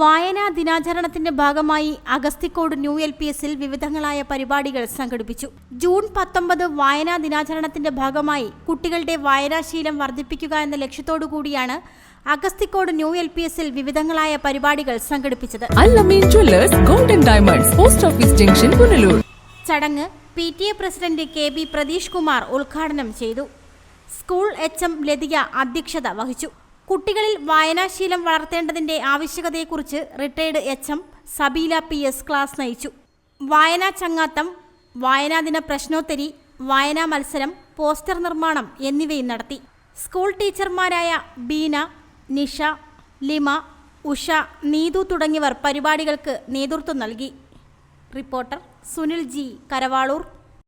വായനാ ദിനാചരണത്തിന്റെ ഭാഗമായി അഗസ്തിക്കോട് ന്യൂ എൽ പി എസിൽ വിവിധങ്ങളായ പരിപാടികൾ സംഘടിപ്പിച്ചു. ജൂൺ പത്തൊമ്പത് വായനാ ദിനാചരണത്തിന്റെ ഭാഗമായി കുട്ടികളുടെ വായനാശീലം വർദ്ധിപ്പിക്കുക എന്ന ലക്ഷ്യത്തോടു കൂടിയാണ് അഗസ്തിക്കോട് ന്യൂ എൽ പി എസിൽ വിവിധങ്ങളായ പരിപാടികൾ സംഘടിപ്പിച്ചത്. Golden diamonds post office junction Punalur. ചടങ്ങ് P T A president K B Pratheesh Kumar ഉദ്ഘാടനം ചെയ്തു. സ്കൂൾ എച്ച് എം ലതിക അധ്യക്ഷത വഹിച്ചു. കുട്ടികളിൽ വായനാശീലം വളർത്തേണ്ടതിന്റെ ആവശ്യകതയെക്കുറിച്ച് retired H M Sabeela P S class നയിച്ചു. വായനാ ചങ്ങാത്തം വായനാദിന പ്രശ്നോത്തരി വായനാ മത്സരം പോസ്റ്റർ നിർമ്മാണം എന്നിവയും നടത്തി. സ്കൂൾ ടീച്ചർമാരായ ബീന നിഷ ലിമ ഉഷ നീതു തുടങ്ങിയവർ പരിപാടികൾക്ക് നേതൃത്വം നൽകി. Reporter Sunil G Karavaloor.